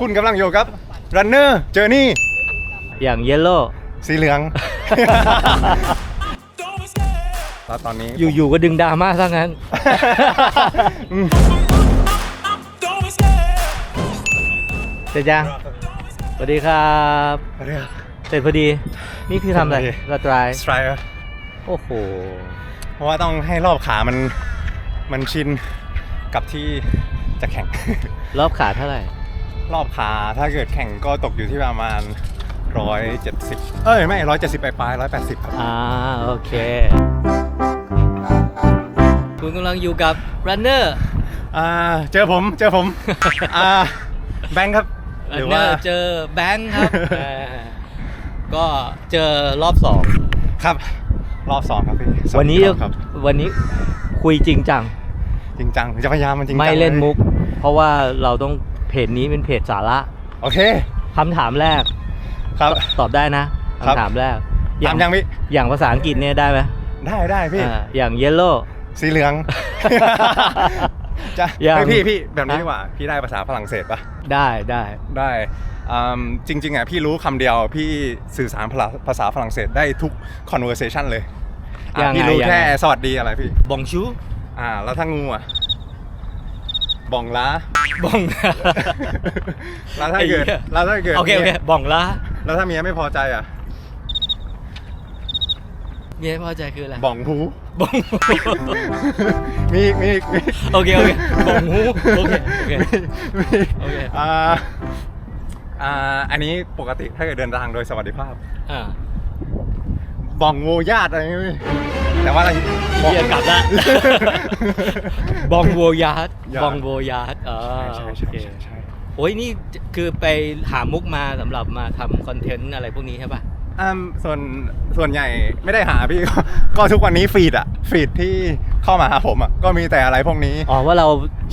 คุณกำลังอยู่กับ Runner Journey อย่างเยลโล่สีเหลือง แล้วตอนนี้ อยู่ๆก็ดึงดราม่าซะงั้นอืมเสร็จยังสวัสดีครับ เรียกเสร็จพอดี นี่คือทำอะไรเสร็จพอดี สไตรายสไตรเออร์โอ้โห เพราะว่าต้องให้รอบขามันมันชินกับที่จะแข่ง รอบขาเท่าไหร่ รอบขาถ้าเกิดแข่งก็ตกอยู่ที่ประมาณ 170 เอ้ย ไม่ 170ปลายๆ180 ครับอ่าโอเค คุณกำลังอยู่กับ runner อ่าเจอผมเจอผม อ่าแบงค์ครับหรือว่า runner เจอแบงค์ครับอ่าก็เจอรอบสองครับ รอบสองครับพี่สสวันนี้ดีครับ วันนี้คุยจริงจัง จริงจังจะพยายามมันจริงจังไม่เล่นยมุก เพราะว่าเราต้อง เพจนี้เป็นเพจสาระโอเคคำถามแรกครับ ตอบได้นะครับ คำถามแรกถามยังพี่อย่างภาษาอังกฤษเนี่ยได้ไหมได้ได้พี่ อ่าอย่าง yellow สีเหลือง จะยังเฮ้ยพี่พี่แบบนี้ฮะดีกว่า พี่ได้ภาษาฝรั่งเศสปะได้ได้ได้อืมจริงๆอะพี่รู้คำเดียวพี่สื่อสารภาษาภาษาฝรั่งเศสได้ทุก conversation เลยอะยังไงพี่รู้ยังไงแค่สวัสดีอะไรพี่ บองชู อ่า แล้วถ้างูอะ บองล้าบอง แล้วถ้าเกิดไอ้เหี้ย แล้วถ้าเกิดโอเคโอเคนี่ยบองละแล้วถ้าเมียไม่พอใจอะเมียพอใจคืออะไรบองหูบอง มีอีกมีอีกมีกโอเคโอเคบองหูโอเคโอเคมีอีกโอเค อ่าอ่าอันนี้ปกติถ้าเกิดเดินทางโดยสวัสดิภาพ อ่าบองโงญาติอะไรอย่างเงี้ย แต่ว่าอะไรเฮียกลับละบองโวยาร์ดอย่าบองโวยาร์ดอ่าใช่โอใช่เคใช่ใช่โอ้ยนี่คือไปหามุกมาสำหรับมาทำคอนเทนต์อะไรพวกนี้ใช่ป่ะ อ่าส่วนส่วนใหญ่ไม่ได้หาพี่ก็ก็ทุกวันนี้ฟีดอะฟีดที่เข้ามาหาผมอะก็มีแต่อะไรพวกนี้ อ๋อว่าเรา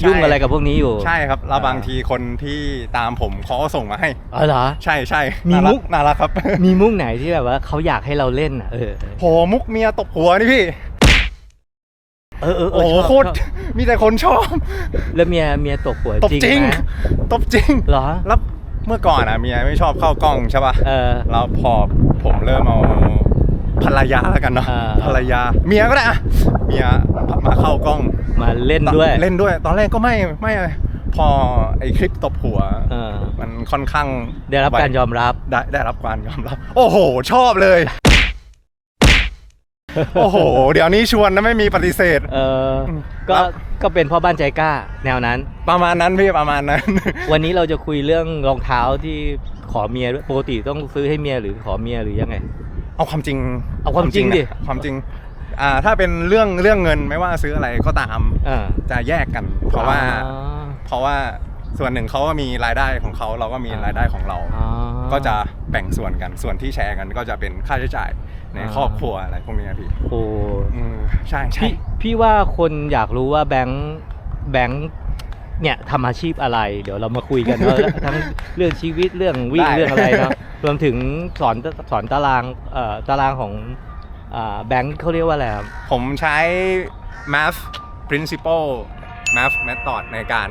ยุ่งอะไรกับพวกนี้อยู่ใช่ครับแล้วอ่าบางทีคนที่ตามผมเขาก็ส่งมาให้อ๋อเหรอ ใช่ใช่มีน่ารัมุก น่ารักครับ มีมุกไหนที่แบบว่าเขาอยากให้เราเล่นอะเออโหมุกเมียตบหัวนี่พี่เออเออเอโอ้อโหชอบโคตรชอบมีแต่คนชอบ แล้วเมียเมียตกหัวตบจริงจริงไหมตบจริงเหรอแล้ว เมื่อก่อนอะเมียไม่ชอบเข้ากล้องใช่ป่ะเออแล้วพอผมเริ่มเอาภรรยาแล้วกันเนาะอ่า ภรรยาเมียก็ได้อะเมียมาเข้ากล้อง มาเล่นด้วยเล่นด้วย ตอนแรกก็ไม่ไม่พอไอคลิปตบหัว เออมันค่อนข้างได้รับการยอมรับ ได้ได้รับการยอมรับ โอ้โห ชอบเลย โอ้โห เดี๋ยวนี้ชวนนะไม่มีปฏิเสธ เอออืมก็แล้วก็เป็นพ่อบ้านใจกล้าแนวนั้น ประมาณนั้นพี่ประมาณนั้น วันนี้เราจะคุยเรื่องรองเท้าที่ขอเมียด้วยปกติต้องซื้อให้เมียหรือขอเมียหรือยังไง เอาความจริงเอาความจริงดิ นะความจริงอ่าถ้าเป็นเรื่องเรื่องเงินไม่ว่าซื้ออะไรก็ตาม อ่าจะแยกกัน เพราะว่าอ๋อเพราะว่า ส่วนหนึ่งเขาก็มีรายได้ของเขาเราก็มีรายได้ของเรา อ๋อ ก็จะแบ่งส่วนกัน ส่วนที่แชร์กันก็จะเป็นค่าใช้จ่ายในอ่า ครอบครัวอะไรพวกนี้พี่โอ้อืมใช่ใช่พี่พี่ว่าคนอยากรู้ว่าแบงค์แบงค์เนี่ยทำอาชีพอะไร เดี๋ยวเรามาคุยกันว่าทั้งเรื่องชีวิตเรื่องวิ่งเรื่องอะไรเนาะรวมถึงสอนสอนตารางเอ่อตารางของอ่าแบงค์เขาเรียกว่าอะไรครับ ผมใช้ math principle math method ในการ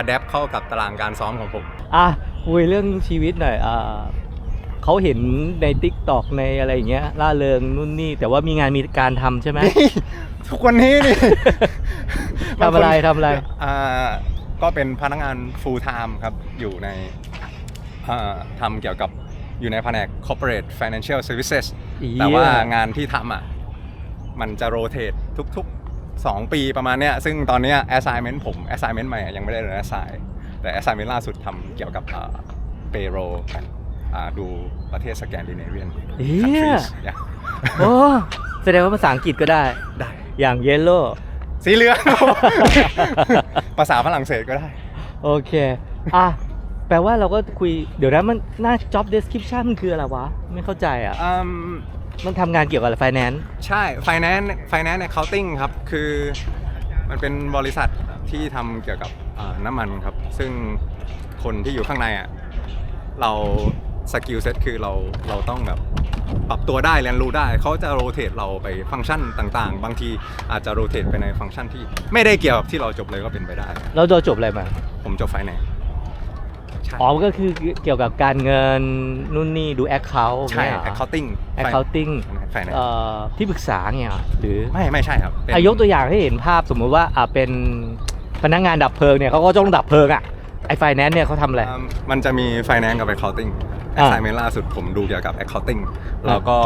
adapt เข้ากับตารางการซ้อมของผม อะคุยเรื่องชีวิตหน่อยอ่าเขาเห็นใน t ิ k t o k ในอะไรอย่างเงี้ยล่าเริงนู่นนี่ แต่ว่ามีงานมีการทำใช่ไหมนี่ทุกวันนี้นี่ ทำอะไรบางคนทำอะไร อ่าก็เป็นพนักงาน full time ครับ อยู่ในอ่าทำเกี่ยวกับอยู่ในแผนก corporate financial services อี๋แต่ว่างานที่ทำอะ มันจะโรเตททุกๆ 2 ปีประมาณเนี้ยซึ่งตอนเนี้ย assignment ผม assignment ใหม่อะยังไม่ได้เลย assign แต่ assignment ล่าสุดทำเกี่ยวกับอ่า payroll กันอ่าดูประเทศสแกนดิเนเวียน เฮีย countries เนี่ยโอ้แสดงว่าภาษาอังกฤษก็ได้ ได้อย่างเยลโล่สีเหลือง ภาษาฝรั่งเศสก็ได้ โอเค อะ แปลว่าเราก็คุย เดี๋ยวนะมันหน้า job description มันคืออะไรวะ ไม่เข้าใจอะ อืม มันทำงานเกี่ยวกับอะไร finance ใช่ finance finance accounting ครับ คือมันเป็นบริษัทที่ทำเกี่ยวกับอ่าน้ำมันครับ ซึ่งคนที่อยู่ข้างในอะเราสกิลเซ็ตคือเราเราต้องแบบปรับตัวได้เรียนรู้ได้ เขาจะโรเตทเราไปฟังก์ชันต่างๆ บางทีอาจจะโรเตทไปในฟังก์ชันที่ไม่ได้เกี่ยวกับที่เราจบเลยก็เป็นไปได้เราโดนจบอะไรมา ผมจบ finance ใช่อ๋อก็คือเกี่ยวกับการเงินนู่นนี่ดูแอคเคาท์ใช่ accounting แอคเคาท์ติ้งไฟแนนเอ่อที่ปรึกษาเนี่ยเหรอหรือไม่ไม่ใช่ครับเป็นอายกตัวอย่างให้เห็นภาพสมมุติว่าอ่าเป็นพนักงานดับเพลิงเนี่ยเขาก็ต้องดับเพลิงอะไอ้ไฟแนนซ์เนี่ยเขาทำอะไรอ่ามันจะมี finance กับ accounting อ่า assignment ล่าสุดผมดูเกี่ยวกับ accounting แล้วก็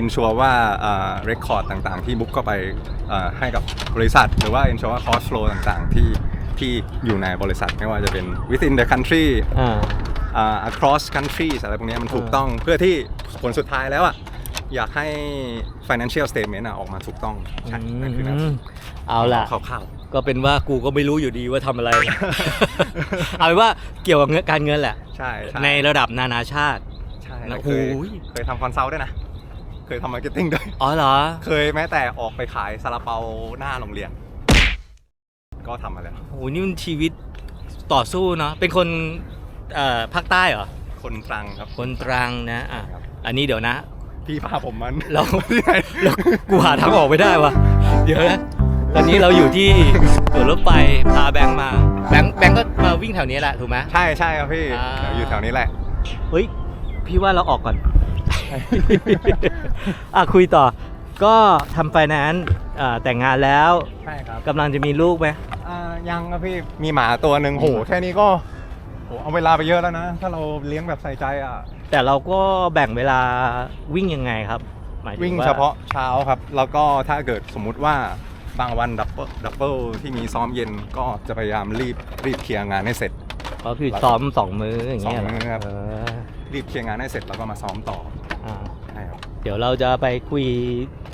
ensure ว่าอ่า record ต่างๆ ที่บุ๊กเข้าไปอ่าให้กับบริษัท หรือว่า ensure ว่า cost flow ต่างๆ ที่ ที่อยู่ในบริษัทไม่ว่าจะเป็น within the country อ่าอ่า across countries อะไรพวกเนี้ยมันถูกต้องเพื่อที่ผลสุดท้ายแล้วอะอยากให้ financial statement อะออกมาถูกต้องใช่นั่นคือหน้าที่เอาล่ะ คร่าวก็เป็นว่ากูก็ไม่รู้อยู่ดีว่าทำอะไร เอาเป็นว่าเกี่ยวกับเงินการเงินแหละๆใช่ใช่ในระดับนานาชาติ ใช่แล้แล้ววโอ้เคยโหเคยทำคอนซัลท์ด้วยนะ เคยทำมาร์เก็ตติ้งด้วย อ๋อเหรอ เคยแม้แต่ออกไปขายซาลาเปาหน้าโรงเรียน ก็ทำมาแล้ว โอ้โหนี่มันชีวิตต่อสู้เนาะเป็นคนเอ่อภาคใต้เหรอ คนตรังครับ คนตรังนะอะครับ อันนี้เดี๋ยวนะ พี่พาผมมันเรา ที่ไหนแล้วกูหาทางออกไม่ได้วะเดี๋ยวนะตอนนี้เราอยู่ที่สวนรถไฟพาแบงค์มา แบงค์แบงค์ก็มาวิ่งแถวนี้แหละถูกไหม ใช่ใช่ครับพี่อ่า เดี๋ยวอยู่แถวนี้แหละ เฮ้ย พี่ว่าเราออกก่อน อะคุยต่อ ก็ทำไฟแนนซ์อ่าแต่งงานแล้วใช่ครับกำลังจะมีลูกไหม อ่ายังครับพี่มีหมาตัวหนึ่งโหแค่นี้ก็โหเอาเวลาไปเยอะแล้วนะ ถ้าเราเลี้ยงแบบใส่ใจอะ แต่เราก็แบ่งเวลาวิ่งยังไงครับหมายถึวิ่งว่าเฉพาะเช้าครับ แล้วก็ถ้าเกิดสมมุติว่าบางวันดับเบิลดับเบิลที่มีซ้อมเย็นก็จะพยายามรีบรีบเคลียร์งานให้เสร็จ ก็คือซ้อมสองมืออย่างเงี้ยสองมื้อครับ เออรีบเคลียร์งานให้เสร็จแล้วก็มาซ้อมต่อ อ่าใช่ครับเดี๋ยวเราจะไปคุย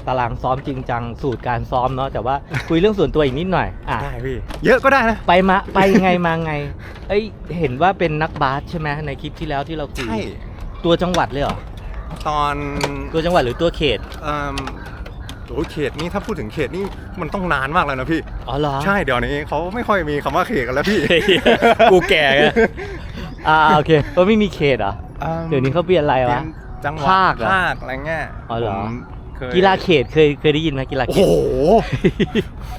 ตารางซ้อมจริงจังสูตรการซ้อมเนาะแต่ว่าคุยเรื่องส่วนตัวอีกนิดหน่อยอะได้พี่เยอะก็ได้นะไปมาไปไงมาไง เอ้ยเห็นว่าเป็นนักบาสใช่ไหมในคลิปที่แล้วที่เราคุยใช่ตัวจังหวัดเลยเหรอตอนตัวจังหวัดหรือตัวเขตเอ่อโอ้ยเขตนี่ถ้าพูดถึงเขตนี่มันต้องนานมากแล้วนะพี่อ๋อเหรอใช่เดี๋ยวนี้เขาไม่ค่อยมีคำว่าเขตกันแล้วพี่เฮ้ยกูแก่ไงอ่าโอเคก็ไม่มีเขตเหรออ่าเดี๋ยวนี้เขาเปลี่ยนอะไรเรีวะยน จังหวัดภาคเหรอภาคอะไรเงี้ยอ๋อเหรอ ผมเคยกีฬาเขตเคยเคยได้ยินไหมกีฬาโอ้เข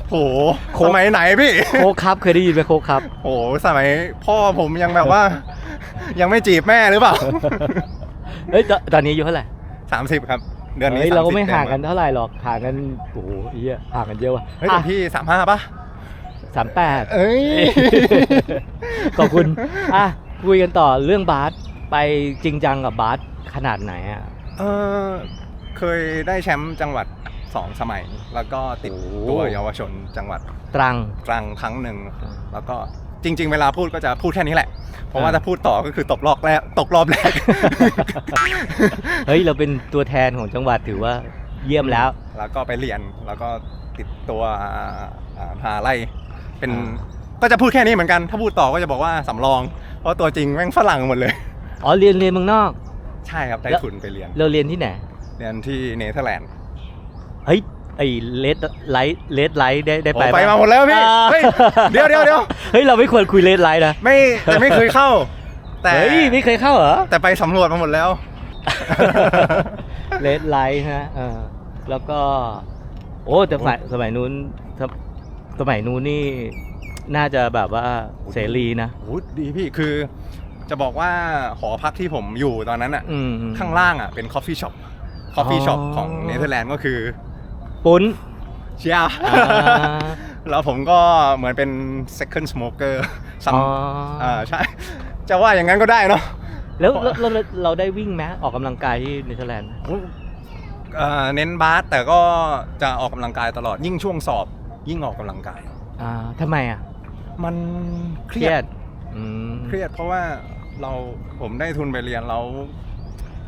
โหตโห สมัยไหนพี่ โคกครับเคยได้ยินไหมโคกครับ โอ้โหสมัยพ่อผมยังแบบว่า ยังไม่จีบแม่หรือเปล่าเฮ้ยตอนตอนนี้อายุเท่าไหร่30 ครับ เดือนนี้เฮ้ยเราก็30ไม่ห่างกันเต็เท่าไหร่หรอกห่างกันโอ้โหเหี้ยห่างกันเยอะว่ะมเฮ้ยแต่พี่สามห้าป่ะ สามแปด เอ้ย ขอบคุณ อะ คุยกันต่อเรื่องบาสไปจริงจังกับบาส ขนาดไหนอะเออเคยได้แชมป์จังหวัด2สมัย แล้วก็ติดโอ้ตัวเยาวชนจังหวัดตรังตรังครั้งหนึ่งอ่าแล้วก็จริง ๆ เวลาพูดก็จะพูดแค่นี้แหละ เพราะว่าอ่าถ้าพูดต่อก็คือตกรอบแรกตกรอบแรก เฮ้ย เราเป็นตัวแทนของจังหวัดถือว่าเยี่ยมแล้ว แล้วก็ไปเรียนแล้วก็ติดตัวอ่าพาไล่เป็นอ่าก็จะพูดแค่นี้เหมือนกัน ถ้าพูดต่อก็จะบอกว่าสำรอง เพราะตัวจริงแม่งฝรั่งหมดเลย อ๋อเรียนเรียนเมืองนอก ใช่ครับได้แล้วทุนไปเรียน เราเรียนที่ไหน เรียนที่เนเธอร์แลนด์ เฮ้ย ไอ้เลดไลท์เลดไลท์ได้ได้โอ้ไปไปปะมาหมดแล้วพี่อ่าเฮ้ย เดี๋ยวเดี๋ยวเดี๋ยวเฮ้ย เราไม่ควรคุยเลดไลท์นะ ไม่แต่ไม่เคยเข้า แต่เฮ้ยไม่เคยเข้าเหรอ แต่ไปสำรวจมาหมดแล้วเลดไลท์ฮะเออแล้วก็ โอ้แต่สมัยสมัยนู้นสมสมัยนู้นนี่น่าจะแบบว่าเสรีนะโอ้ดีพี่คือ จะบอกว่าหอพักที่ผมอยู่ตอนนั้นอะอืม ข้างล่างอะเป็นคอฟฟี่ช็อปคอฟฟี่ช็อปของเนเธอร์แลนด์ก็คือปุ้นเชียร์อ่าแล้วผมก็เหมือนเป็น second smoker ซัมอ๋อออ่าใช่ จะว่าอย่างนั้นก็ได้เนาะ แล้วแล้วแล้วแล้วเราได้วิ่งไหมออกกำลังกายที่เนเธอร์แลนด์ไหมเอ่อเน้นบาสแต่ก็จะออกกำลังกายตลอดยิ่งช่วงสอบ ยิ่งออกกำลังกาย อ่าทำไมอะมันเครียดอืมเครียดเพราะว่า เราผมได้ทุนไปเรียนแล้ว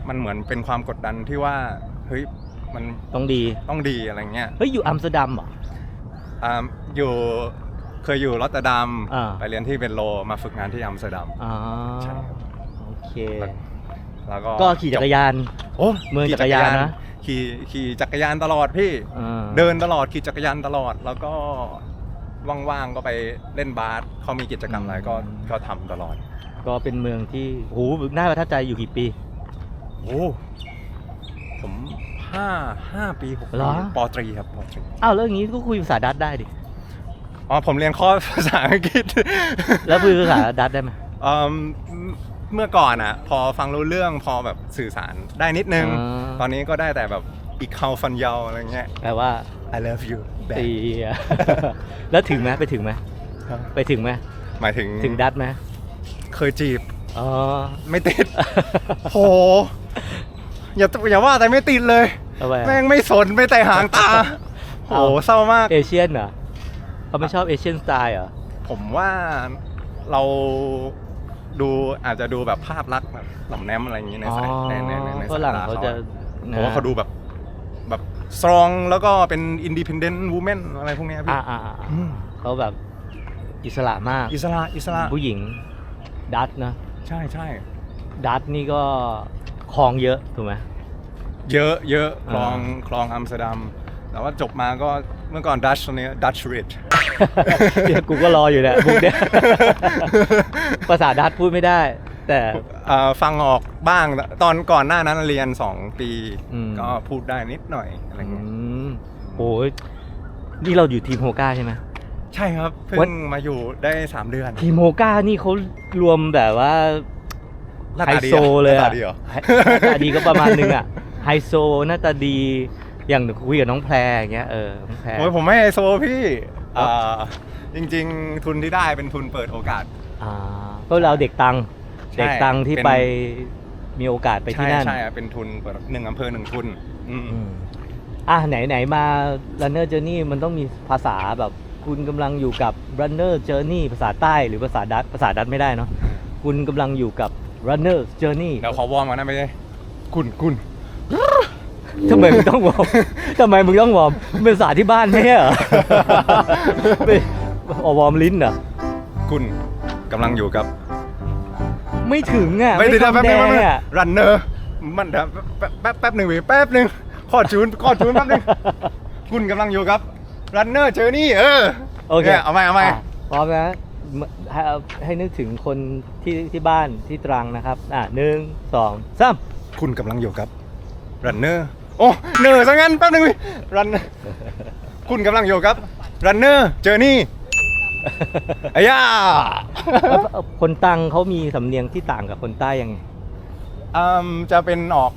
มันเหมือนเป็นความกดดันที่ว่าเฮ้ยมันต้องดีต้องดีอะไรเงี้ยเฮ้ยอยู่อัมสเตอร์ดัมเหรออ่าอยู่เคยอยู่รอตเตอร์ดัมอ่า ไปเรียนที่เบนโลมาฝึกงานที่อัมสเตอร์ดัม อ๋อใช่ครับ โอเค แล้วก็ก็ขี่จักรยาน โอ้เมืองจักรยานนะ ขี่ขี่จักรยานตลอดพี่ อ่าเดินตลอดขี่จักรยานตลอด แล้วก็ ว่างๆก็ไปเล่นบาสเขามีกิจกรรมอะไรก็ก็ทำตลอดก็เป็นเมืองที่โหน่าประทับใจอยู่กี่ปี โอ้ผมห้าห้าปีหกเหรปีอ ปอตรีครับปอตรีอ้าวแล้วอย่างนี้ก็คุยภาษาดัตช์ได้ดิ อ๋อผมเรียนคอร์สภาษาอังกฤษ แล้วคุยภาษาดัตช์ได้ไหม เอิ่มเมื่อก่อนอะพอฟังรู้เรื่องพอแบบสื่อสารได้นิดนึง อ่า ตอนนี้ก็ได้แต่แบบอีกคาฟันยาวอะไรเงี้ยแปลว่า I love you back ตีแล้วถึงไหมไปถึงไหมครับไปถึงไหมหมายถึงถึงดัดไหมเคยจีบอ๋อไม่ติดโหอย่าอย่าว่าแต่ไม่ติดเลยทำไมแม่งไม่สนไม่แต่หางตาโหเอาเศร้ามากเอเชียนเหรอเขาไม่ชอบเอเชียนสไตล์เหรอผมว่าเราดูอาจจะดูแบบภาพลักษณ์แบบหล่อมแนมอะไรอย่างนี้ในสายในในในในฝสายรั่งตาเขาเขาจะอะผมว่าเขาดูแบบแบบ สตรองแล้วก็เป็นอินดิพ n เดนต์วูแมนอะไรพวกเนี้ยพี่อ่าอ่าอ่าอืมเขาแบบอิสระมาก อิสระอิสระผู้หญิงดัตนะใช่ใช่ดัตนี่ก็คลองเยอะถูกไหม เยอะเยอะคลองอ่าคลองอัมสเตอร์ดัม แต่ว่าจบมาก็เมื่อก่อนดัชตอนนี้ดัชริชเดี๋ยวกูก็รออยู่เนี่ยบุกเนี่ยภาษาดัตพูดไม่ได้ แต่เอ่อฟังออกบ้างตอนก่อนหน้านั้นเรียน 2 ปี อืม ก็พูดได้นิดหน่อยอะไรอืเงี้ยมโอ้ยนี่เราอยู่ทีมโฮก้าใช่ไหม ใช่ครับ เพิ่วังนมาอยู่ได้ 3 เดือนทีมโฮก้านี่เขารวมแบบว่า หน้าไฮตาดีโซอะเลยหน้าอะตาดีเหรอหน้าตาดีก็ประมาณนึงอะไฮโซหน้าตาดีอย่างคุยกับน้องแพรอย่างเงี้ยเออน้องแพร โอ้ยผมไม่ไฮโซพี่ครับ อ่าจริง ๆ ทุนที่ได้เป็นทุนเปิดโอกาส อ่าก็เราเด็กตังค์ใช่ เด็กตังค์ที่เป็นไปมีโอกาสไปที่ใช่นั่นใช่อะเป็นทุนเปิดหนึ่งอำเภอหนึ่งทุนอืมอืมอะไหนไหนมา runner journey มันต้องมีภาษาแบบคุณกำลังอยู่กับ runner journey ภาษาใต้หรือภาษาดัตภาษาดัตไม่ได้เนาะคุณกำลังอยู่กับ runner journey เดี๋ยวขอวอร์มก่อนนะไม่ใช่กุนกุนทำไมมึงต้องวอร์มทำไมมึงต้องวอร์มมึงเป็นภาษาที่บ้านไม่ใช่เหรอไม่อ๋อวอร์มลิ้นเหรอกุนกำลังอยู่กับ ไม่ถึงอะไม่ได้คำแป๊บแดนึงแป๊บงนึงอะรันเนอร์มันเดี๋ยวแป๊บแป๊บแป๊บหนึ่งพี่แป๊บหนึ่งขอจูนขอจูนแป๊บหนึงคุณกำลังอยู่กับรันเนอร์เจอนี่เออโอเคนี่ยเอาไหมเอาไหมะพร้อมนะให้ให้นึกถึงคนที่ที่บ้านที่ตรังนะครับอะหนึ่งสองสามคุณกำลังอยู่กับรันเนอร์โอ้เนอร์ซะงั้นแป๊บหนึงพี่รันคุณกำลังอยู่กับรันเนอร์เจอนี่ไอ้ย่าคนตรังเขามีสำเนียงที่ต่างกับคนใต้ยังไงอืมจะเป็นออก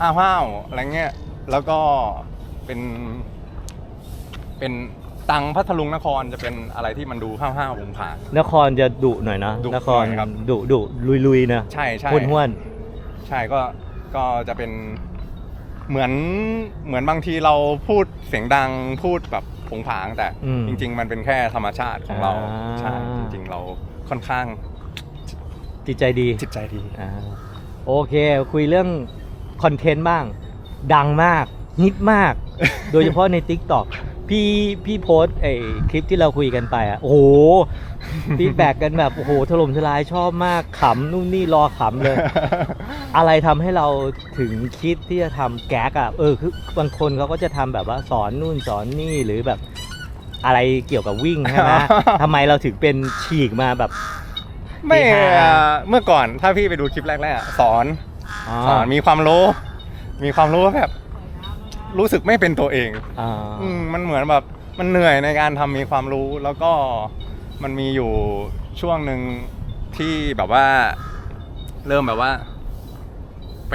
อ้าวห้าวๆอะไรเงี้ย แล้วก็เป็น เป็นตังพัทลุงนครจะเป็นอะไรที่มันดูห้าวห้าวๆผงผาง นครจะดุหน่อยนะดุนครหน่อยครับ ดุดุลุยลุยๆนะใช่ใช่ ห้วนห้วนใช่ก็ก็จะเป็นเหมือนเหมือนบางทีเราพูดเสียงดังพูดแบบ ผงผางแต่อืมจริง ๆ มันเป็นแค่ธรรมชาติของเราอ่า ใช่จริง ๆ เราค่อนข้างจิตใจดีจิตใจดี อ่าโอเค คุยเรื่องคอนเทนต์บ้าง ดังมากฮิตมาก โดยเฉพาะใน t ิ k t o k พี่พี่โพสต์ไอ้คลิปที่เราคุยกันไปอะโอ้โหฟีดแบ็กกันแบบโอ้โหถล่มทลายชอบมากขำนู่นนี่รอขำเลย อะไรทำให้เราถึงคิดที่จะทำแก๊กอะเออคือบางคนเขาก็จะทำแบบว่าสอนนู่นสอนนี่หรือแบบอะไรเกี่ยวกับวิ่งใช่ไหมทำไมเราถึงเป็นฉีกมาแบบ ไม่เฮฮาอะเมื่อก่อนถ้าพี่ไปดูคลิปแรกๆอะสอนอ๋อสอนมีความรู้ มีความรู้ว่าแบบ รู้สึกไม่เป็นตัวเองอ่าอืมมันเหมือนแบบมันเหนื่อยในการทำมีความรู้ แล้วก็มันมีอยู่ช่วงหนึ่งที่แบบว่า เริ่มแบบว่า ไป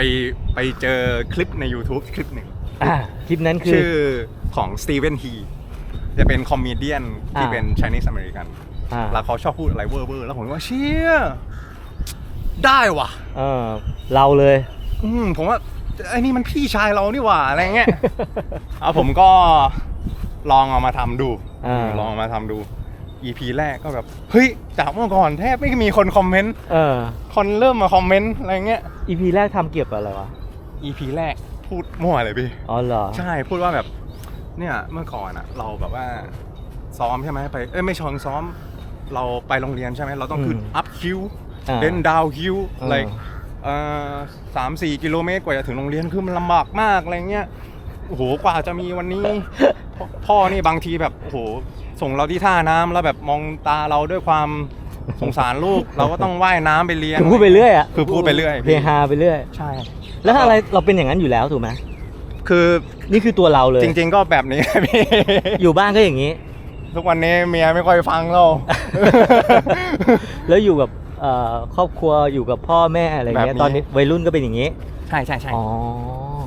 ไปเจอคลิปใน YouTube คลิปหนึ่ง อ่าคลิปนั้นคือ ชื่อของสตีเวนฮีจะเป็นคอมเมเดียนที่อ่า เป็น Chinese American อ่าแล้วเขาชอบพูดอะไรเวอร์เวอร์แล้วผมว่าเชี่ยได้ว่ะ เออเราเลย อืมผมว่า ไอ้นี่มันพี่ชายเรานี่หว่าอะไรเงี้ย เอาผมก็ลองเอามาทำดูอ่า ลองเอามาทำดู EP แรกก็แบบ เฮ้ย จากเมื่อก่อนแทบไม่มีคนคอมเมนต์ เออ คนเริ่มมาคอมเมนต์อะไรเงี้ยอีพีแรกทำเกี่ยวกับอะไรวะ EP แรกพูดมั่วเลยพี่ อ๋อเหรอ ใช่พูดว่าแบบ เนี่ยเมื่อก่อนอะเราแบบว่า ซ้อมใช่ไหมไปเอ้ยไม่ชองซ้อม เราไปโรงเรียนใช่ไหมเราต้องขึ้นอืมอัพฮิวอ่าเดินดาวฮิวอ่าอะไรเอ่อ สามสี่กิโลเมตรกว่าจะถึงโรงเรียนคือมันลำบากมากอะไรเงี้ยโอ้โหกว่าจะมีวันนี้ พ่อพ่อนี่บางทีแบบโอ้โหส่งเราที่ท่าน้ำแล้วแบบมองตาเราด้วยความสงสารลูกเราก็ต้องว่ายน้ำไปเรียนคือพูดไปเรื่อยอะคือพูดไปเรื่อยเฮฮาไปเรื่อยใช่ แล้วถ้าอะไรเราเป็นอย่างนั้นอยู่แล้วถูกไหมคือนี่คือตัวเราเลย จริง ๆ ก็แบบนี้พี่อยู่บ้านก็อย่างนี้ ทุกวันนี้เมียไม่ค่อยฟังเราแล้วอยู่กับ เอ่อครอบครัวอยู่กับพ่อแม่อะไรเงี้ยแบบนี้ ตอนนี้วัยรุ่นก็เป็นอย่างนี้ใช่ใช่ใช่อ๋อ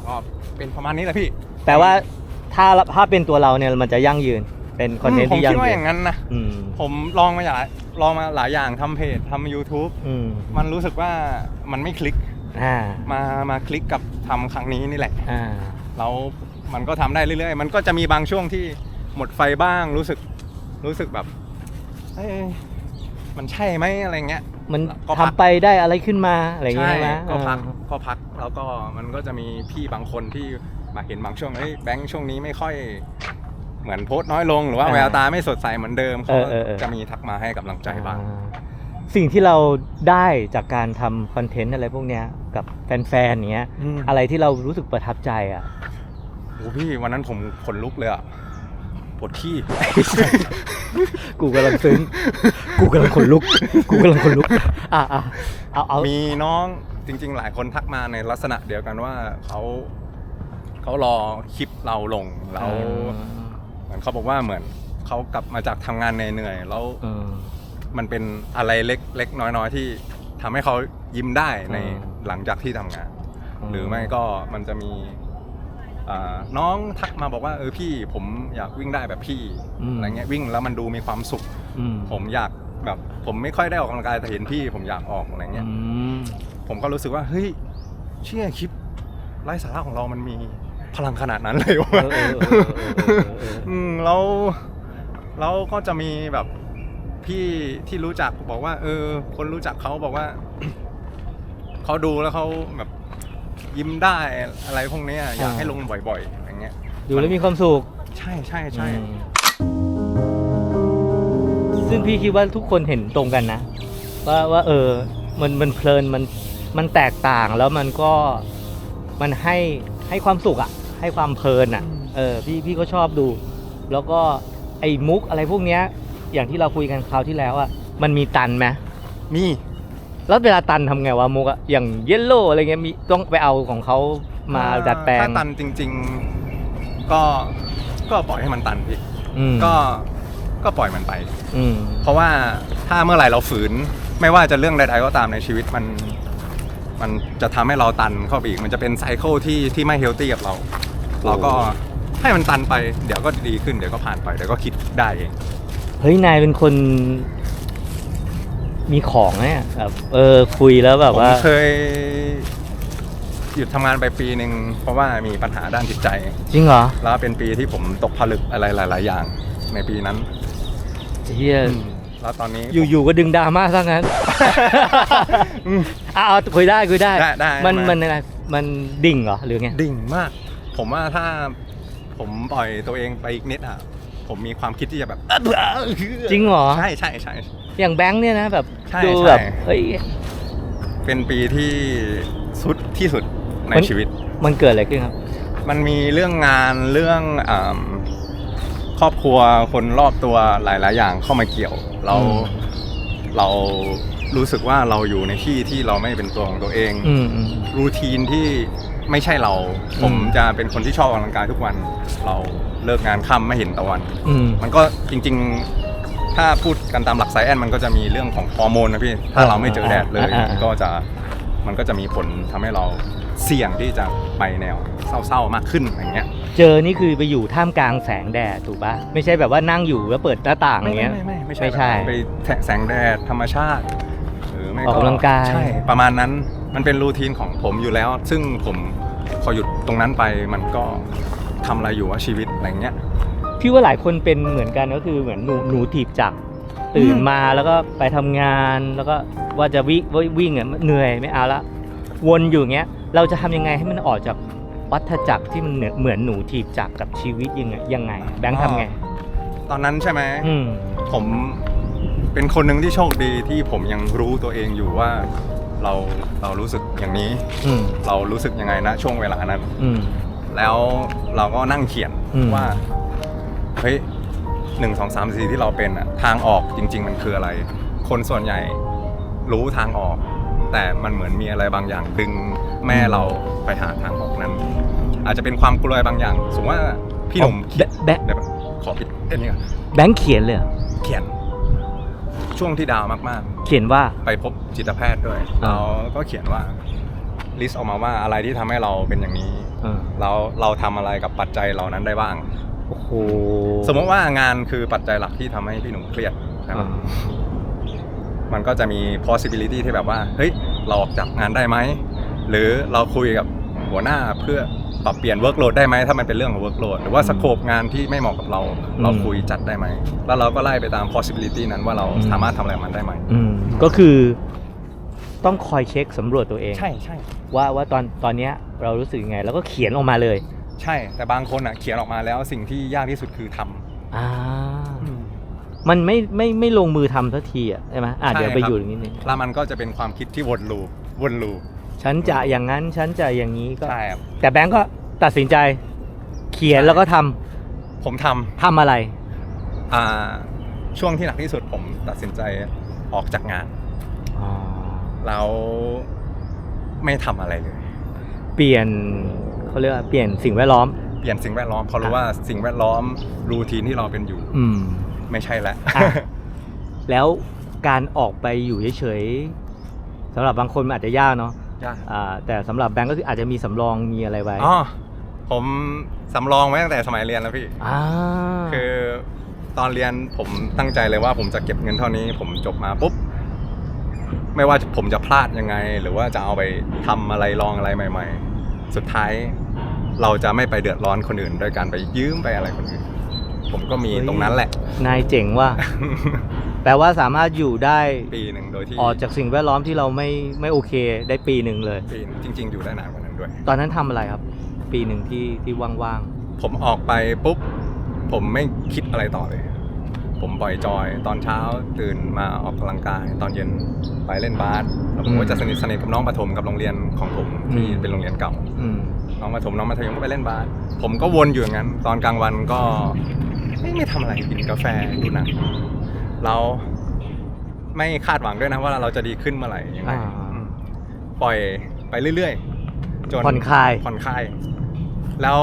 ก็เป็นประมาณนี้แหละพี่แต่ว่าถ้าถ้าเป็นตัวเราเนี่ยมันจะยั่งยืนเป็นคอนเทนต์ผมที่ยั่คิงดว่ายือนย่างนั้นนะอืมผมลองมาหลายลองมาหลายอย่างทำเพจทำ YouTube อืมมันรู้สึกว่ามันไม่คลิกอ่ามามาคลิกกับทำครั้งนี้นี่แหละ อ่า แล้วมันก็ทำได้เรื่อยๆ มันก็จะมีบางช่วงที่หมดไฟบ้างรู้สึกรู้สึกแบบเอ้ย มันใช่ไหมอะไรเงี้ย มันก็พักทำไปได้อะไรขึ้นมาอะไรอย่างเงี้ยใช่ใช่ไหมก็พักอ่า ก็พักแล้วก็มันก็จะมีพี่บางคนที่มาเห็นบางช่วงเฮ้ยแบงค์ช่วงนี้ไม่ค่อย เหมือนโพสต์น้อยลงหรือว่าแววตาไม่สดใสเหมือนเดิมเขาก็จะมีทักมาให้กำลังใจบ้าง อ่สิ่งที่เราได้จากการทำคอนเทนต์อะไรพวกเนี้ยกับแฟนๆเนี้ยอืมอะไรที่เรารู้สึกประทับใจอะ โอ้พี่วันนั้นผมขนลุกเลยอะ ปวดขี้ กูกำลังซึ้ง กูกำลังขนลุก กูกำลังขนลุก อะอะเอาเอามีน้องจริง ๆ หลายคนทักมาในลักษณะเดียวกันว่าเขาเขารอคลิปเราลงแล้วเหมือนเขาบอกว่าเหมือนเขากลับมาจากทำงานเหนื่อยๆแล้วเออมันเป็นอะไรเล็กเล็กน้อยๆที่ทำให้เขายิ้มได้ในอืมหลังจากที่ทำงานอืมหรือไม่ก็มันจะมีอ่า น้องทักมาบอกว่าเออพี่ผมอยากวิ่งได้แบบพี่อะไรเงี้ยวิ่งแล้วมันดูมีความสุขอืมผมอยากแบบผมไม่ค่อยได้ออกกำลังกายแต่เห็นพี่ผมอยากออกอะไรเงี้ยอืมผมก็รู้สึกว่าเฮ้ยเชื่อคลิปไร้สาระของเรามันมีพลังขนาดนั้นเลยวะเออเออเออเออเออเอออืมแล้วแล้วก็จะมีแบบพี่ที่รู้จักบอกว่า เออ คนรู้จักเขาบอกว่าเขาดูแล้วเขาแบบ ยิ้มได้อะไรพวกเนี้ยอยากให้ลงบ่อยๆ อย่างเงี้ย ดูแล้วมีความสุขใช่ใช่ใช่อืมซึ่งพี่คิดว่าทุกคนเห็นตรงกันนะ ว่าว่าเออ มันมันเพลินมันมันแตกต่างแล้วมันก็มันให้ให้ความสุขอะให้ความเพลินอะเออพี่พี่ก็ชอบดู แล้วก็ไอ้มุกอะไรพวกเนี้ย อย่างที่เราคุยกันคราวที่แล้วอะมันมีตันไหมมี แล้วเวลาตันทำไงวะมุกอะอย่างเยลโล่อะไรเงี้ยมีต้องไปเอาของเขามาดัดแปลงถ้าตันจริง ๆ ก็ก็ปล่อยให้มันตันพี่อืมก็ก็ปล่อยมันไป อืม เพราะว่าถ้าเมื่อไหร่เราฝืน ไม่ว่าจะเรื่องใดๆก็ตามในชีวิตมัน มันจะทำให้เราตันเข้าไปอีก มันจะเป็นไซเคิลที่ที่ไม่เฮลตี้กับเรา เราก็ให้มันตันไป เดี๋ยวก็ดีขึ้น เดี๋ยวก็ผ่านไป เดี๋ยวก็คิดได้เอง เฮ้ยนายเป็นคน มีของเนี่ยแบบเออคุยแล้วแบบผมว่าเคย หยุดทำงานไปปีหนึ่งเพราะว่ามีปัญหาด้านจิตใจ จริงเหรอแล้วเป็นปีที่ผมตกผลึกอะไรหลาย ๆ อย่าง ในปีนั้นเฮียแล้วตอนนี้ อยู่ๆก็ดึงดราม่าซะงั้นอืมอะเอาคุยได้คุยได้ได้ได้มันมามันอะไรมันดิ่งเหรอหรือไงดิ่งมาก ผมว่าถ้าผมปล่อยตัวเองไปอีกนิดอะ ผมมีความคิดที่จะแบบจริงเหรอ ใช่ใช่ใช่ อย่างแบงค์เนี่ยนะแบบใช่ดูใช่แบบเฮ้ยเป็นปีที่สุดที่สุดในมันชีวิต มันเกิดอะไรขึ้นครับ มันมีเรื่องงานเรื่องอมครอบครัวคนรอบตัวหลาย ๆ อย่างเข้ามาเกี่ยว เราอืม เรารู้สึกว่าเราอยู่ในที่ที่เราไม่เป็นตัวของตัวเอง อืมอืม รูทีนที่ไม่ใช่เราผมอืมจะเป็นคนที่ชอบออกกำลังกายทุกวัน เราเลิกงานค่ำไม่เห็นตะวัน อืมมันก็จริง ๆ ถ้าพูดกันตามหลักไซแอนมันก็จะมีเรื่องของฮอร์โมนนะพี่ถ้าเราไม่เจอแดดเลยอ่าอ่าอ่ามันก็จะมันก็จะมีผลทำให้เราเสี่ยงที่จะไปแนวเศร้าๆมากขึ้นอย่างเงี้ยเจอนี่คือไปอยู่ท่ามกลางแสงแดดถูกปะไม่ใช่แบบว่านั่งอยู่แล้วเปิดหน้าต่างอย่างเงี้ย ไม่ไม่ไม่ไม่ไม่ใช่ใช่ไปแสงแดดธรรมชาติหรือไม่ออกกำลังกาย ใช่ประมาณนั้นมันเป็นรูทีนของผมอยู่แล้ว ซึ่งผมพอหยุดตรงนั้นไปมันก็ทำอะไรอยู่ว่าชีวิตอะไรเงี้ย พี่ว่าหลายคนเป็นเหมือนกันก็คือเหมือนหนูหนูถีบจักรตื่นอืมมาแล้วก็ไปทำงานแล้วก็ว่าจะวิ่งวิ่งอะเหนื่อยไม่เอาละวนอยู่อย่างเงี้ย เราจะทำยังไงให้มันออกจากวัฏจักรที่มันเหมือนเหมือนหนูถีบจักรกับชีวิตยังไงยังไง แบงค์ทำไง ตอนนั้นใช่ไหม อืม ผมเป็นคนหนึ่งที่โชคดีที่ผมยังรู้ตัวเองอยู่ว่าเราเรารู้สึกอย่างนี้ อืม เรารู้สึกยังไงนะช่วงเวลานั้น อืม แล้วเราก็นั่งเขียนอืม ว่า เฮ้ยหนึ่งสองสามสี่ที่เราเป็นอะทางออกจริง ๆ มันคืออะไร คนส่วนใหญ่รู้ทางออก แต่มันเหมือนมีอะไรบางอย่างดึงแม่เราไปหาทางออกนั้น อาจจะเป็นความกลัวบางอย่าง สมมติว่าพี่หนุ่มแบแบเดี๋ยวขอปิดเอ็นนี้ก่อนแบงค์เขียนเลยเหรอเขียน ช่วงที่ดาวน์มากๆ เขียนว่า ไปพบจิตแพทย์ด้วยอ่า เราก็เขียนว่าลิสต์ออกมาว่าอะไรที่ทำให้เราเป็นอย่างนี้ เออ เราเราทำอะไรกับปัจจัยเหล่านั้นได้บ้าง โอ้โหสมมติว่างานคือปัจจัยหลักที่ทำให้พี่หนุ่มเครียดนะครับอ่ามันก็จะมี possibility ที่แบบว่า เฮ้ย เราออกจากงานได้ไหม หรือเราคุยกับหัวหน้าเพื่อปรับเปลี่ยน workload ได้ไหมถ้ามันเป็นเรื่องของ workload หรือว่าสโคปงานที่ไม่เหมาะกับเรา เราคุยจัดได้ไหม แล้วเราก็ไล่ไปตาม possibility นั้นว่าเราสามารถทำอะไรกับมันได้ไหมอืมก็คือต้องคอยเช็คสำรวจตัวเอง ใช่ใช่ว่าว่าตอนตอนเนี้ยเรารู้สึกยังไง แล้วก็เขียนออกมาเลย ใช่ แต่บางคนอะเขียนออกมาแล้วสิ่งที่ยากที่สุดคือทำอ่ามันไม่ไม่ไม่ลงมือทำสักทีอะใช่ไหมอะใช่เดี๋ยวไปครับอยู่ตรงนี้นึงแล้วมันก็จะเป็นความคิดที่วนลูปวนลูปฉันจะอย่างนั้นฉันจะอย่างนี้ก็ ใช่ครับ แต่แบงก์ก็ตัดสินใจ เขียนใช่ แล้วก็ทำผมทำทำอะไร อ่าช่วงที่หนักที่สุดผมตัดสินใจออกจากงานอ๋อแล้วไม่ทำอะไรเลย เปลี่ยน เขาเรียกว่าเปลี่ยนสิ่งแวดล้อม เปลี่ยนสิ่งแวดล้อมเพราะรู้ว่าสิ่งแวดล้อมรูทีนที่เราเป็นอยู่ อืม ไม่ใช่แล้วอะแล้วการออกไปอยู่เฉยๆสำหรับบางคนมันอาจจะยากเนาะยากอ่าแต่สำหรับแบงก์ก็คืออาจจะมีสำรองมีอะไรไว้อ๋อผมสำรองไว้ตั้งแต่สมัยเรียนแล้วพี่อ่าคือตอนเรียนผมตั้งใจเลยว่าผมจะเก็บเงินเท่านี้ ผมจบมาปุ๊บ ไม่ว่าผมจะพลาดยังไง หรือว่าจะเอาไปทำอะไรลองอะไรใหม่ ๆ สุดท้าย เราจะไม่ไปเดือดร้อนคนอื่นโดยการไปยืมไปอะไรคนอื่น ผมก็มีตรงนั้นแหละ นายเจ๋งว่า แปลว่าสามารถอยู่ได้ปีหนึ่งโดยที่ออกจากสิ่งแวดล้อมที่เราไม่ไม่โอเคได้ปีหนึ่งเลย ปีหนึ่งจริง ๆ อยู่ได้นานกว่านั้นด้วย ตอนนั้นทำอะไรครับ ปีหนึ่งที่ที่ว่างผมออกไปปุ๊บ ผมไม่คิดอะไรต่อเลย ผมปล่อยจอยตอนเช้าตื่นมาออกกำลังกาย ตอนเย็นไปเล่นบาสแล้วผมก็จะสนิทสนิทกับน้องประถมกับโรงเรียนของผมที่เป็นโรงเรียนเก่า ๆอืม น้องประถมน้องมัธยมก็ไปเล่นบาสผมก็วนอยู่อย่างนั้น ตอนกลางวันก็ไม่ไม่ทำอะไรกินกาแฟดูหนังเราไม่คาดหวังด้วยนะว่าเราจะดีขึ้นเมื่อไหร่ยังไงอ่า อืมปล่อยไปเรื่อยๆจนผ่อนคลาย ผ่อนคลาย แล้ว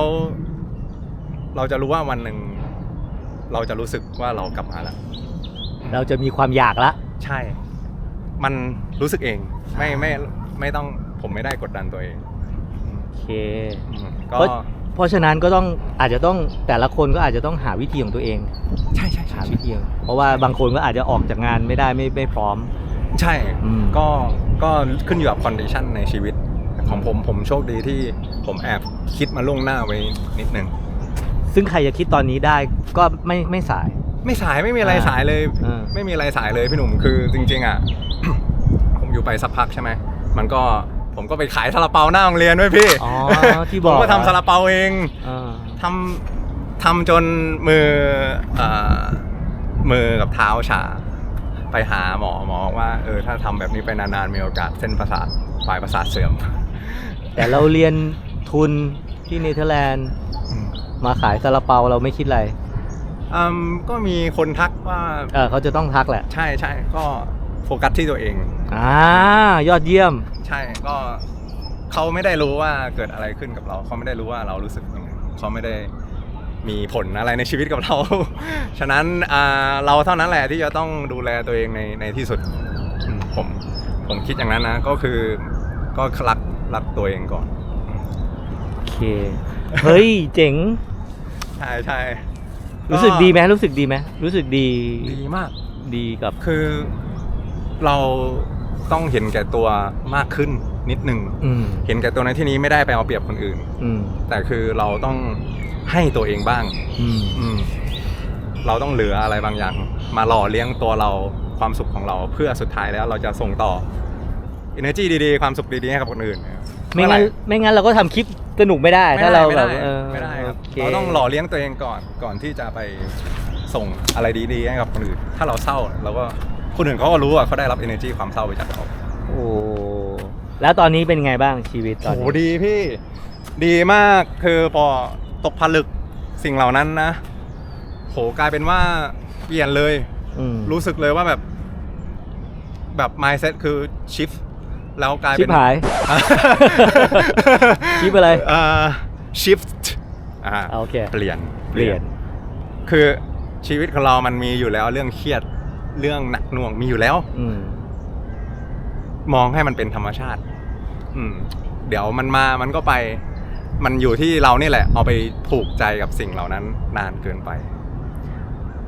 เราจะรู้ว่าวันหนึ่ง เราจะรู้สึกว่าเรากลับมาแล้ว เราจะมีความอยากละ ใช่ มันรู้สึกเอง ไม่ไม่ไม่ต้องผมไม่ได้กดดันตัวเองโอเคอืม ก็ เพราะเพราะฉะนั้นก็ต้องอาจจะต้องแต่ละคนก็อาจจะต้องหาวิธีของตัวเอง ใช่ใช่ใช่หาวิธีของเพราะว่าบางคนก็อาจจะออกจากงานไม่ได้ไม่ไม่พร้อม ใช่อืม ก็ก็ขึ้นอยู่กับคอนดิชันในชีวิต ของผมผมโชคดีที่ผมแอบคิดมาล่วงหน้าไว้นิดนึง ซึ่งใครจะคิดตอนนี้ได้ก็ไม่ไม่สาย ไม่สายไม่มีอะไรอ่าสายเลย อ่า ไม่มีอะไรสายเลยพี่หนุ่มคือจริงๆอะ ผมอยู่ไปสักพักใช่ไหมมันก็ ผมก็ไปขายซาลาเปาหน้าโรงเรียนด้วยพี่อ๋อที่ผบอมกก็ทำซาลาเปาเองอ่าทำทำจนมือเอ่อมือกับเท้าชา ไปหาหมอหมอบอกว่าเออถ้าทำแบบนี้ไปนานๆมีโอกาสเส้นประสาทฝ่ายประสาทเสื่อมแต่เราเรียนทุนที่เนเธอร์แลนด์มาขายซาลาเปาเราไม่คิดอะไร อืมก็มีคนทักว่า เออเขาจะต้องทักแหละ ใช่ใช่ก็ โฟกัสที่ตัวเอง อ่ายอดเยี่ยม ใช่ก็เขาไม่ได้รู้ว่าเกิดอะไรขึ้นกับเรา เขาไม่ได้รู้ว่าเรารู้สึกยังไงเขาไม่ได้มีผลอะไรในชีวิตกับเรา ฉะนั้นอ่าเราเท่านั้นแหละที่จะต้องดูแลตัวเองในในที่สุดอืมผมผมคิดอย่างนั้นนะ ก็คือก็รักรักตัวเองก่อน โอเค เฮ้ย เจ๋ง ใช่ใช่รู้สึกดีไหมรู้สึกดีไหมรู้สึกดีดีมาก ดีกับ คือ เราต้องเห็นแก่ตัวมากขึ้นนิดหนึ่งอืมเห็นแก่ตัวในที่นี้ไม่ได้ไปเอาเปรียบคนอื่น อืมแต่คือเราต้องให้ตัวเองบ้าง อืมอืมเราต้องเหลืออะไรบางอย่าง มาหล่อเลี้ยงตัวเราความสุขของเราเพื่อสุดท้ายแล้วเราจะส่งต่อ energy ดีๆ ความสุขดีๆ ให้กับคนอื่นไม่งั้นไม่งั้นเราก็ทำคลิปสนุกไม่ได้ไม่ถ้าได้เราไม่แบได้บเออไม่ได้ครับโอเคเราต้องหล่อเลี้ยงตัวเองก่อนก่อนที่จะไปส่งอะไรดีๆให้กับคนอื่น ถ้าเราเศร้าเราก็ คนอื่นเขาก็รู้ว่าเขาได้รับ energy ความเศร้าไปจากเราโอ้แล้วตอนนี้เป็นไงบ้างชีวิตตอนโหนี้ดีพี่ ดีมากคือพอตกผลึกสิ่งเหล่านั้นนะโหกลายเป็นว่าเปลี่ยนเลย อืม รู้สึกเลยว่าแบบ แบบ mindset คือ shift แล้วกลายชิเป็บน หาย shift อะไรเอ่อ shift อ่าอ่าโอเคเปลี่ยนเปลี่ยน คือชีวิตของเรามันมีอยู่แล้วเรื่องเครียด เรื่องหนักหน่วงมีอยู่แล้ว อืม มองให้มันเป็นธรรมชาติ อืม เดี๋ยวมันมามันก็ไป มันอยู่ที่เรานี่แหละ เอาไปผูกใจกับสิ่งเหล่านั้น นานเกินไป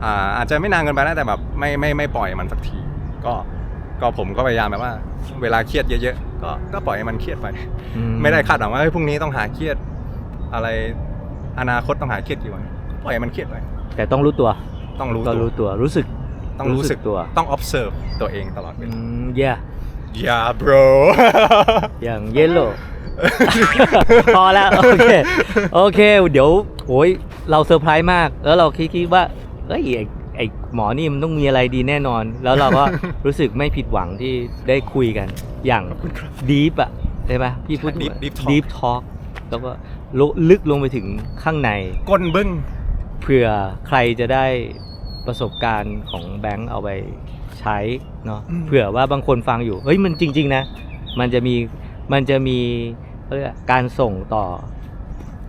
อ่า อาจจะไม่นานเกินไปนะแต่แบบไม่ไม่ไม่ปล่อยมันสักที ก็ก็ผมก็พยายามแบบว่า เวลาเครียดเยอะๆก็ก็ปล่อยให้มันเครียดไปอืไม่ได้คาดหวังว่าเฮ้ยพรุ่งนี้ต้องหาเครียด อะไรอนาคตต้องหาเครียดกี่วันปล่อยให้มันเครียดไปแต่ต้องรู้ตัวต้องรู้ต้องตัวรู้ตัวรู้สึก ต้องรู้สึกตัว ต้อง observe ตัวเองตลอดเวอืลามเย่ yeah bro อย่างเยลโล่พอแล้ว โอเค โอเค เดี๋ยวโอ้ยเราเซอร์ไพรส์มาก แล้วเราคิดคิดว่าเอ้ยไอ้ไอหมอนี่มันต้องมีอะไรดีแน่นอน แล้วเราก็รู้สึกไม่ผิดหวังที่ได้คุยกัน อย่างขอบคุณครับดีฟอะใช่ไหมพี่พูดใช่ deep- deep talk ดีฟทอ k แล้วก็ลลึกลงไปถึงข้างใน ก้นบึ้ง เผื่อใครจะได้ ประสบการณ์ของแบงค์เอาไปใช้เนาะอืมเผื่อว่าบางคนฟังอยู่ เฮ้ยมันจริง ๆ นะ มันจะมีมันจะมีเขาเรียกว่าการส่งต่อ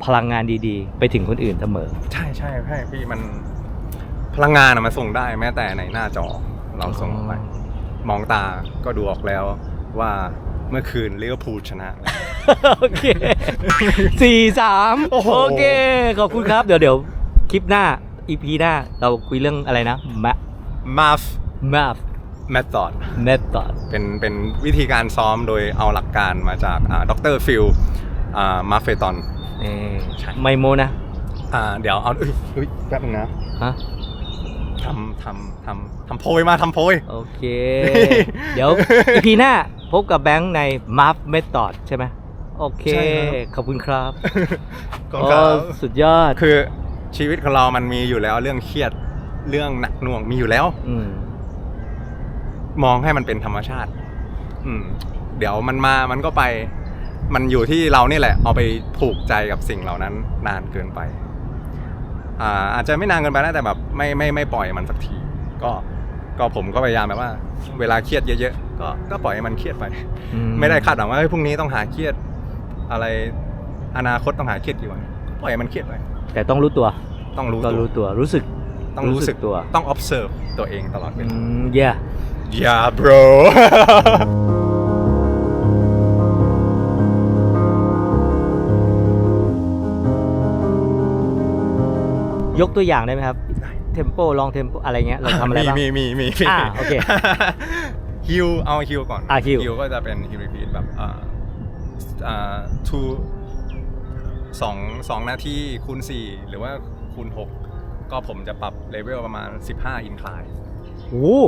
พลังงานดีๆ ไปถึงคนอื่นเสมอ ใช่ใช่ใช่พี่มันพลังงานอะมันส่งได้แม้แต่ในหน้าจอเราส่งออกไป มองตาก็ดูออกแล้วว่าเมื่อคืนลิเวอร์พูลชนะ โอเคสี่สามโอ้โหโอเค ขอบคุณครับ เดี๋ยวเดี๋ยวคลิปหน้า อีพีหน้าเราคุยเรื่องอะไรนะ ma math math method method เป็นเป็นวิธีการซ้อมโดยเอาหลักการมาจากดรฟิลมาเฟตอนเอ่อใช่ไมโมนะเดี๋ยวเอาเอ้ยเฮ้ยแป๊บนึงนะฮะทำทำทำทำโพยมาทำโพยโอเค เดี๋ยวอีพีหน้าพบกับแบงค์ใน math method ใช่ไหมโอเคใช่ครับขอบคุณครับก็โอ้ครับสุดยอดคือ ชีวิตของเรามันมีอยู่แล้วเรื่องเครียดเรื่องหนักหน่วงมีอยู่แล้ว อืม มองให้มันเป็นธรรมชาติ อืม เดี๋ยวมันมามันก็ไป มันอยู่ที่เรานี่แหละ เอาไปผูกใจกับสิ่งเหล่านั้นนานเกินไป อ่า อาจจะไม่นานเกินไปนะแต่แบบไม่ไม่ไม่ปล่อยมันสักที ก็ ก็ผมก็พยายามแบบว่า เวลาเครียดเยอะๆก็ก็ปล่อยให้มันเครียดไป อืไม่ได้คาดหวังว่าเฮ้ยพรุ่งนี้ต้องหาเครียด อะไรอนาคตต้องหาเครียดกี่วัน ปล่อยให้มันเครียดไปแต่ต้องรู้ตัวต้องรู้ต้อตังวรู้ตัวรู้สึกต้องรู้สึกตัวต้อง observe ตัวเองตลอดเวอืลามเย่ yeah bro ยกตัวอย่างได้ไหมครับ เทมโปลองเทมโปอะไรเงี้ย เราทำอะไรบ้าง มีมีมีมีอ่าโอเคฮิวเอาฮิวก่อนอะฮิวฮิวก็จะเป็นฮิวรีพีทแบบอ่าอ่า two สองสองนาทีคูณสี่หรือว่าคูณหกก็ผมจะปรับเลเวลประมาณ 15 อินคลาย โอ้